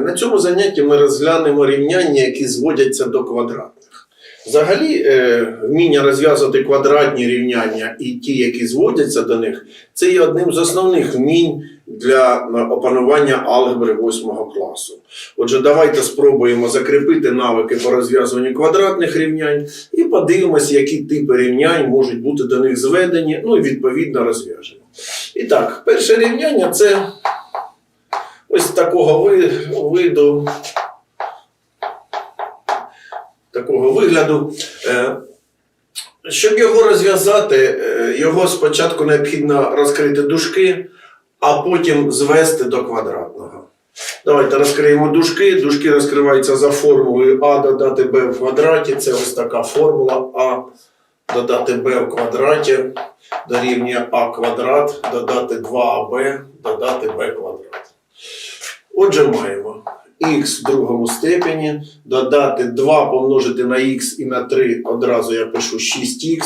На цьому занятті ми розглянемо рівняння, які зводяться до квадратних. Взагалі, е, вміння розв'язувати квадратні рівняння і ті, які зводяться до них, це є одним з основних вмінь для е, опанування алгебри 8 класу. Отже, давайте спробуємо закріпити навики по розв'язуванню квадратних рівнянь і подивимося, які типи рівнянь можуть бути до них зведені, ну і відповідно розв'яжемо. І так, перше рівняння це ось такого виду, такого вигляду. Е, Щоб його розв'язати, е, його спочатку необхідно розкрити дужки, а потім звести до квадратного. Давайте розкриємо дужки. Дужки розкриваються за формулою А додати Б в квадраті. Це ось така формула А додати Б в квадраті дорівнює А квадрат, додати 2АБ, додати Б квадрат. Отже, маємо х в другому степені, додати 2 помножити на х і на 3, одразу я пишу 6х,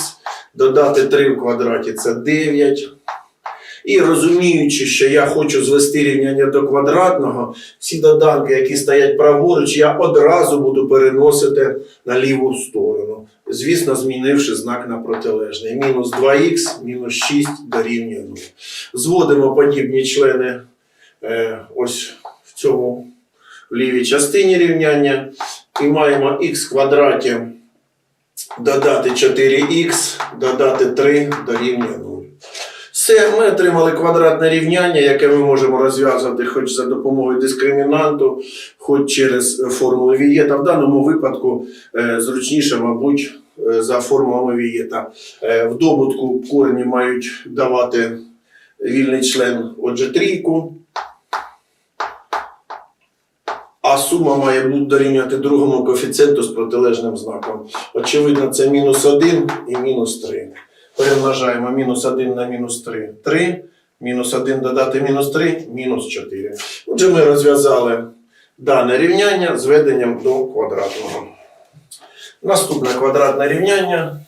додати 3 в квадраті це 9. І розуміючи, що я хочу звести рівняння до квадратного, всі доданки, які стоять праворуч, я одразу буду переносити на ліву сторону. Звісно, змінивши знак на протилежний. Мінус 2х, мінус 6 дорівнює 0. Зводимо подібні члени е, ось цьому в лівій частині рівняння. І маємо х квадраті додати 4х, додати 3 дорівнює 0. Все, ми отримали квадратне рівняння, яке ми можемо розв'язувати хоч за допомогою дискримінанту, хоч через формулу Вієта. В даному випадку е, зручніше, мабуть, е, за формулами Вієта. Е, в добутку корені мають давати вільний член, отже, трійку. А сума має бути дорівнювати другому коефіцієнту з протилежним знаком. Очевидно, це мінус 1 і мінус 3. Перемножаємо мінус 1 на мінус 3 3. Мінус 1 додати мінус 3 мінус 4. Отже, ми розв'язали дане рівняння зведенням до квадратного. Наступне квадратне рівняння.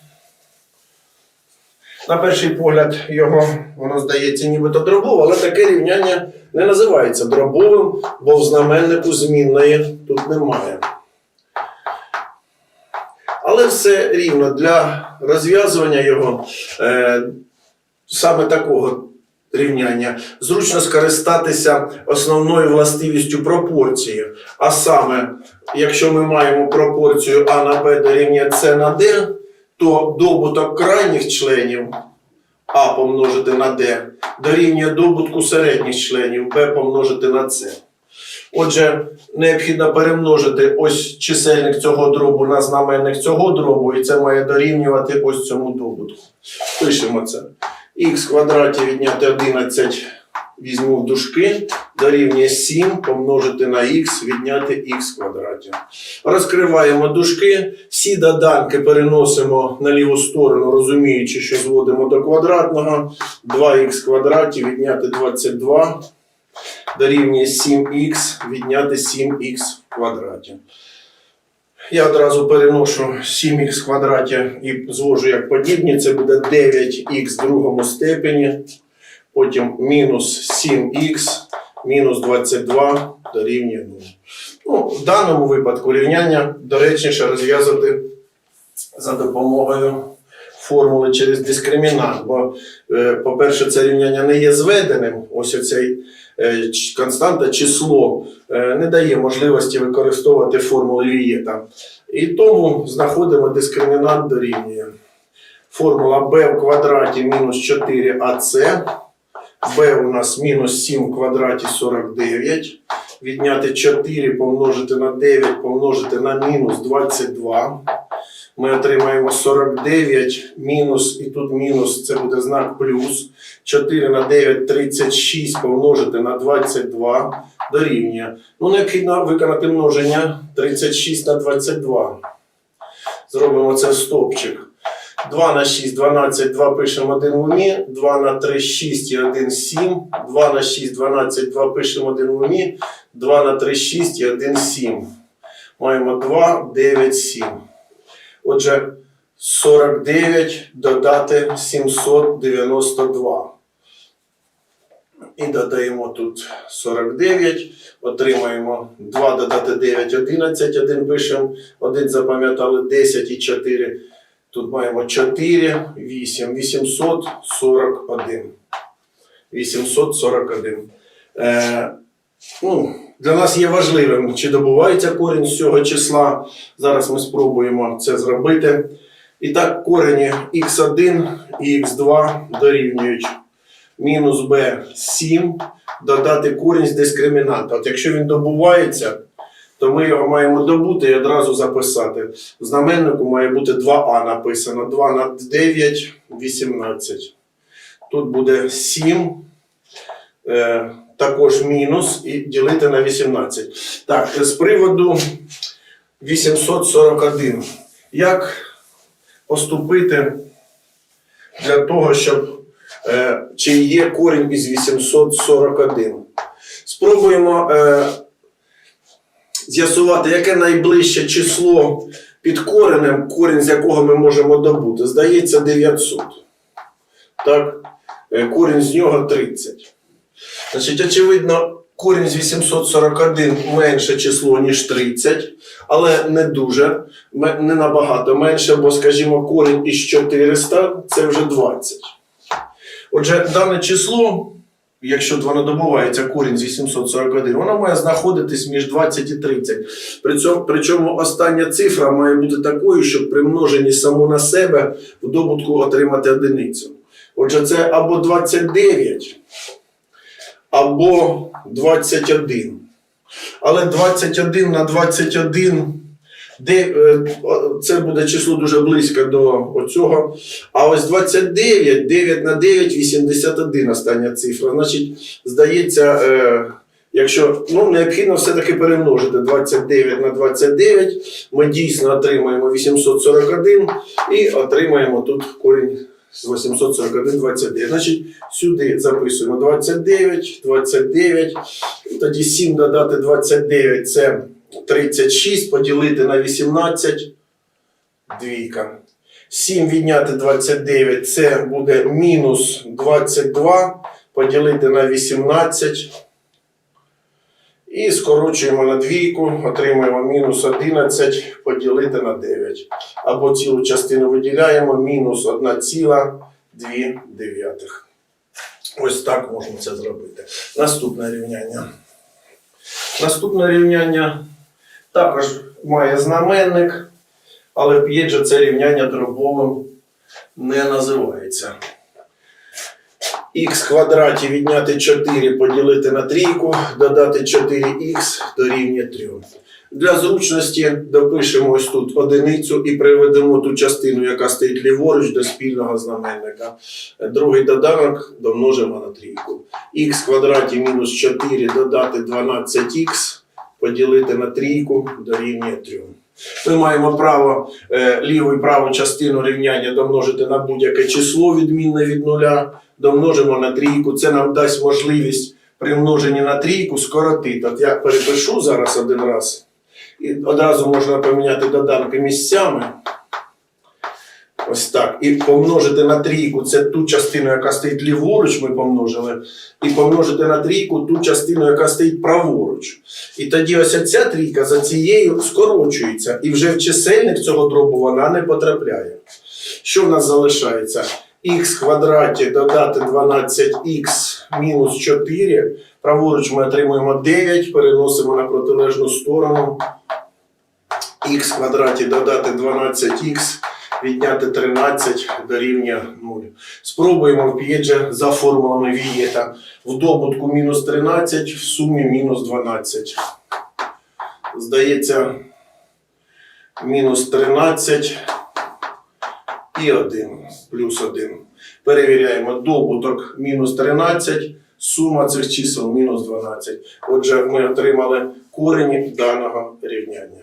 На перший погляд його воно здається нібито дробове, але таке рівняння не називається дробовим, бо в знаменнику змінної тут немає. Але все рівно для розв'язування його е, саме такого рівняння зручно скористатися основною властивістю пропорції. А саме, якщо ми маємо пропорцію А на Б дорівнює С на Д, то добуток крайніх членів А помножити на Д дорівнює добутку середніх членів Б помножити на С. Отже, необхідно перемножити ось чисельник цього дробу на знаменник цього дробу, і це має дорівнювати ось цьому добутку. Пишемо це. Х квадраті відняти 11 візьму в дужки, дорівнює 7 помножити на х відняти х квадраті. Розкриваємо дужки, всі доданки переносимо на ліву сторону, розуміючи, що зводимо до квадратного. 2х в квадраті відняти 22 дорівнює 7х відняти 7х в квадраті. Я одразу переношу 7х в квадраті і звожу як подібні. Це буде 9х в другому степені, потім мінус 7х, мінус 22 дорівнює 0. Ну, в даному випадку рівняння доречніше розв'язати за допомогою формули через дискримінант. Бо, е, по-перше, це рівняння не є зведеним. Ось оцей е, константа число е, не дає можливості використовувати формулу Вієта. І тому знаходимо дискримінант дорівнює. Формула b в квадраті мінус 4ac. B у нас мінус 7 в квадраті 49. Відняти 4 помножити на 9 помножити на мінус 22. Ми отримаємо 49 мінус, і тут мінус, це буде знак плюс. 4 на 9 36 помножити на 22 дорівнює. Ну, необхідно виконати множення 36 на 22. Зробимо це в стопчик. 2 на 6, 12, 2 пишемо 1 в умі, 2 на 3, 6 і 1, 7, 2 на 6, 12, 2 пишемо 1 в умі, 2 на 3, 6 і 1, 7. Маємо 2, 9, 7. Отже, 49 додати 792. І додаємо тут 49, отримаємо 2 додати 9, 11, 1 пишемо, 1 запам'ятали 10 і 4. Тут маємо 4, 8, 841. 841. Е, ну, для нас є важливим, чи добувається корінь з цього числа. Зараз ми спробуємо це зробити. І так, корені х1 і х2 дорівнюють мінус b 7, додати корінь з дискримінанта. От якщо він добувається, то ми його маємо добути і одразу записати. В знаменнику має бути 2а написано. 2 на 9 18. Тут буде 7. Е, також мінус і ділити на 18. Так, з приводу 841. Як поступити для того, щоб е, чи є корінь із 841? Спробуємо е, з'ясувати, яке найближче число під коренем, корінь з якого ми можемо добути. Здається, 900. Так? Е, корінь з нього 30. Значить, очевидно, корінь з 841 менше число, ніж 30, але не дуже, не набагато менше, бо, скажімо, корінь із 400 це вже 20. Отже, дане число, якщо воно добувається корінь з 841, воно має знаходитись між 20 і 30. При цьому, причому остання цифра має бути такою, щоб при множенні саму на себе в добутку отримати одиницю. Отже, це або 29, або 21. Але 21 на 21, де, е, це буде число дуже близько до оцього. А ось 29, 9 на 9, 81 остання цифра. Значить, здається, е, якщо ну, необхідно все-таки перемножити 29 на 29, ми дійсно отримаємо 841 і отримаємо тут корінь з 841 29. Значить, сюди записуємо 29, 29. Тоді 7 додати 29 це 36, поділити на 18. Двійка. 7 відняти 29 це буде мінус 22, поділити на 18. І скорочуємо на двійку, отримуємо мінус 11 поділити на 9. Або цілу частину виділяємо мінус 1,2 дев'ятих. Ось так можна це зробити. Наступне рівняння. Наступне рівняння також має знаменник, але же це рівняння дробовим не називається. х квадраті відняти 4 поділити на трійку, додати 4х дорівнює 3. Для зручності допишемо ось тут одиницю і приведемо ту частину, яка стоїть ліворуч до спільного знаменника. Другий доданок домножимо на трійку. х квадраті мінус 4 додати 12х поділити на трійку дорівнює 3. Ми маємо право е, ліву і праву частину рівняння домножити на будь-яке число відмінне від нуля. Домножимо на трійку. Це нам дасть можливість при множенні на трійку скоротити. От я перепишу зараз один раз. І одразу можна поміняти доданки місцями. Ось так. І помножити на трійку це ту частину, яка стоїть ліворуч, ми помножили. І помножити на трійку ту частину, яка стоїть праворуч. І тоді ось ця трійка за цією скорочується. І вже в чисельник цього дробу вона не потрапляє. Що в нас залишається? х квадраті додати 12х мінус 4. Праворуч ми отримуємо 9, переносимо на протилежну сторону. х квадраті додати 12х, відняти 13 дорівнює 0. Спробуємо в п'єдже за формулами Вієта. В добутку мінус 13, в сумі мінус 12. Здається, мінус 13 і 1, плюс 1. Перевіряємо добуток мінус 13, сума цих чисел мінус 12. Отже, ми отримали корені даного рівняння.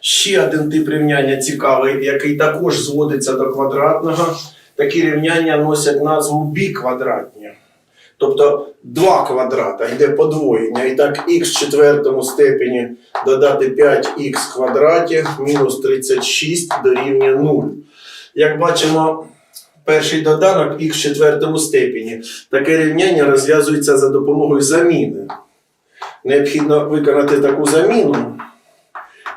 Ще один тип рівняння цікавий, який також зводиться до квадратного. Такі рівняння носять назву біквадратні. Тобто 2 квадрата йде подвоєння. І так х в четвертому степені додати 5х квадраті мінус 36 дорівнює 0. Як бачимо, перший доданок х в четвертому степені. Таке рівняння розв'язується за допомогою заміни. Необхідно виконати таку заміну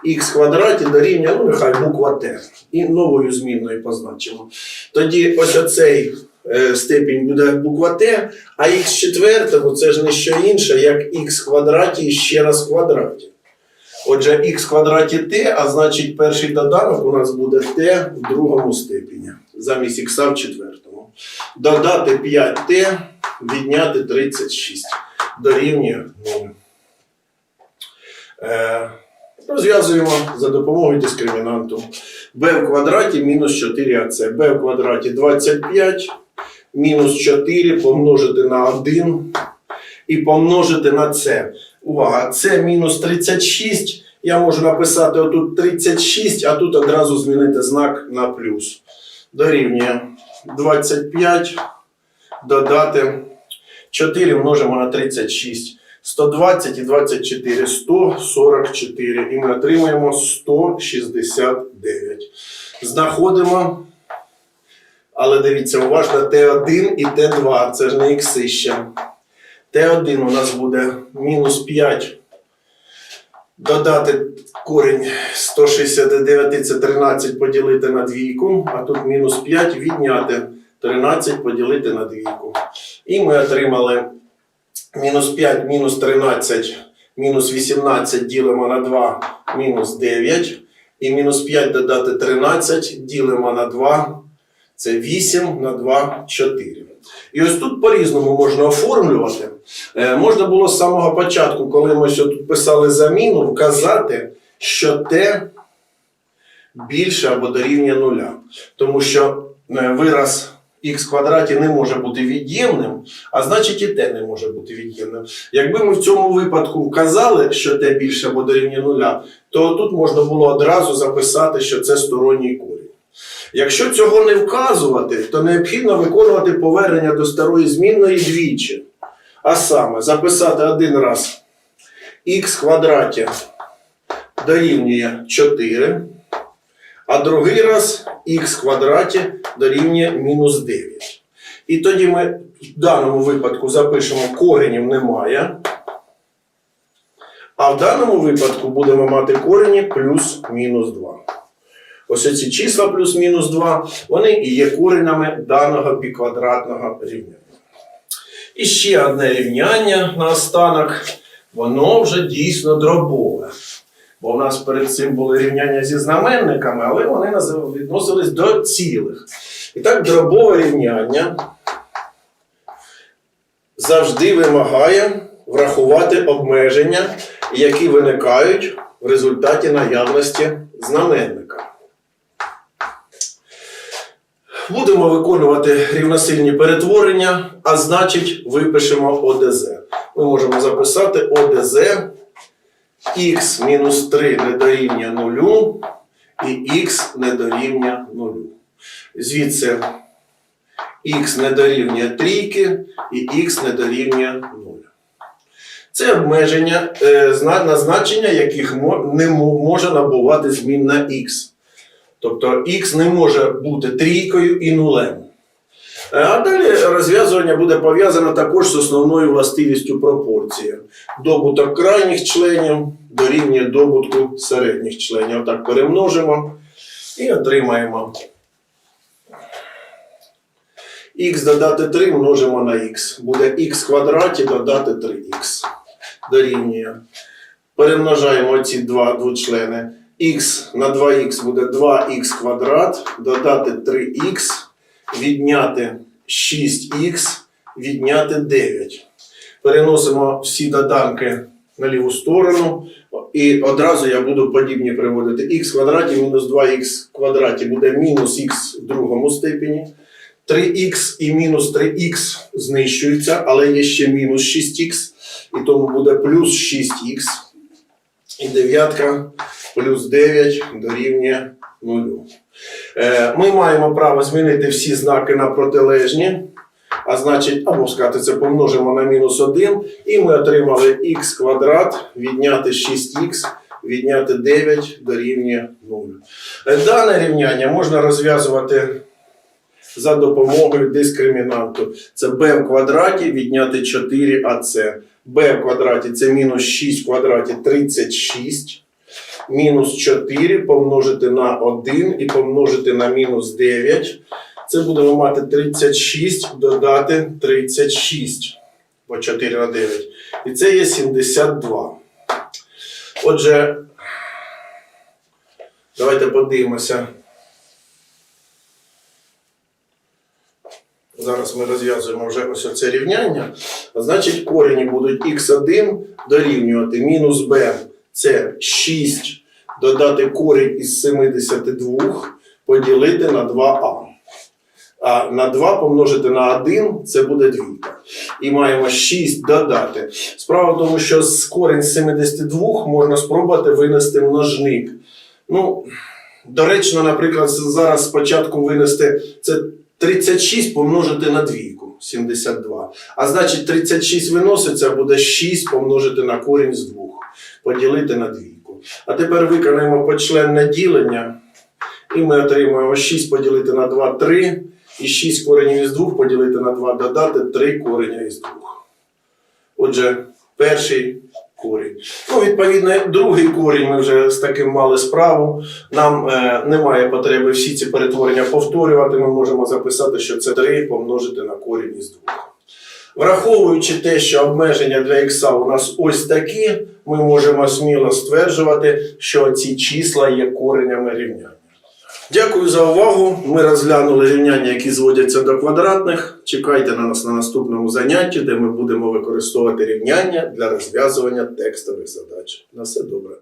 х квадраті дорівнює, ну нехай буква Т. І новою змінною позначимо. Тоді ось оцей е, степінь буде буква Т, а х в четвертому це ж не що інше, як х квадраті ще раз квадраті. Отже, х квадраті Т, а значить перший доданок у нас буде Т в другому степені, замість х в четвертому. Додати 5Т, відняти 36. Дорівнює 0. Е, розв'язуємо за допомогою дискримінанту. b в квадраті мінус 4ac. b в квадраті 25, мінус 4 помножити на 1 і помножити на c. Увага, це мінус 36. Я можу написати отут 36, а тут одразу змінити знак на плюс. Дорівнює 25, додати 4 множимо на 36. 120 і 24, 144. І ми отримаємо 169. Знаходимо. Але дивіться, уважно Т1 і Т2. Це ж не ікси ще. Т1 у нас буде мінус 5. Додати корінь 169 це 13 поділити на двійку, а тут мінус 5 відняти 13 поділити на двійку. І ми отримали мінус 5, мінус 13, мінус 18 ділимо на 2, мінус 9. І мінус 5 додати 13 ділимо на 2, це 8 на 2, 4. І ось тут по-різному можна оформлювати. Е, можна було з самого початку, коли ми тут писали заміну, вказати, що те більше або дорівнює нуля. Тому що е, вираз х квадраті не може бути від'ємним, а значить і те не може бути від'ємним. Якби ми в цьому випадку вказали, що те більше або дорівнює нуля, то тут можна було одразу записати, що це сторонній корінь. Якщо цього не вказувати, то необхідно виконувати повернення до старої змінної двічі. А саме записати один раз х квадраті дорівнює 4, а другий раз х квадраті дорівнює мінус 9. І тоді ми в даному випадку запишемо коренів немає. А в даному випадку будемо мати корені плюс-мінус 2. Ось ці числа плюс-мінус 2, вони і є коренями даного біквадратного рівняння. І ще одне рівняння наостанок, воно вже дійсно дробове. Бо в нас перед цим були рівняння зі знаменниками, але вони відносились до цілих. І так, дробове рівняння завжди вимагає врахувати обмеження, які виникають в результаті наявності знаменника. Будемо виконувати рівносильні перетворення, а значить випишемо ОДЗ. Ми можемо записати ОДЗ х мінус 3 не дорівнює 0 і х не дорівнює 0. Звідси х не дорівнює трійки і х не дорівнює 0. Це обмеження, е, зна- назначення яких не може набувати змінна х. Тобто х не може бути трійкою і нулем. Е, А далі розв'язування буде пов'язане також з основною властивістю пропорції. Добуток крайніх членів дорівнює добутку середніх членів. Отак перемножимо і отримаємо. х додати 3 множимо на х. Буде х квадраті додати 3х. Дорівнює. Перемножаємо ці два двочлени. х на 2х буде 2х квадрат, додати 3х, відняти 6х, відняти 9. Переносимо всі доданки на ліву сторону. І одразу я буду подібні приводити. х квадраті мінус 2х квадраті буде мінус х в другому степені. 3х і мінус 3х знищуються, але є ще мінус 6х, і тому буде плюс 6х. І дев'ятка плюс 9 дорівнює 0. Е, Ми маємо право змінити всі знаки на протилежні. А значить, або сказати, це помножимо на мінус 1, і ми отримали х квадрат, відняти 6х, відняти 9 дорівнює 0. Е, Дане рівняння можна розв'язувати за допомогою дискримінанту. Це b в квадраті відняти 4ac. b в квадраті це мінус 6 в квадраті 36. Мінус 4 помножити на 1 і помножити на мінус 9. Це будемо мати 36, додати 36 по 4 на 9. І це є 72. Отже, давайте подивимося. Зараз ми розв'язуємо вже ось це рівняння. Значить, корені будуть х1 дорівнювати мінус b. Це 6 додати корінь із 72 поділити на 2а. А на 2 помножити на 1 це буде двійка. І маємо 6 додати. Справа в тому, що з корінь з 72 можна спробувати винести множник. Ну, доречно, наприклад, зараз спочатку винести це 36 помножити на двійку 72. А значить 36 виноситься, буде 6 помножити на корінь з 2. Поділити на двійку. А тепер виконаємо почленне ділення. І ми отримуємо 6 поділити на 2 3. І 6 коренів із 2 поділити на 2 додати 3 кореня із 2. Отже, перший корінь. Ну, відповідно, другий корінь ми вже з таким мали справу. Нам е, немає потреби всі ці перетворення повторювати. Ми можемо записати, що це 3 помножити на корінь із 2. Враховуючи те, що обмеження для х у нас ось такі, ми можемо сміло стверджувати, що ці числа є коренями рівняння. Дякую за увагу. Ми розглянули рівняння, які зводяться до квадратних. Чекайте на нас на наступному занятті, де ми будемо використовувати рівняння для розв'язування текстових задач. На все добре.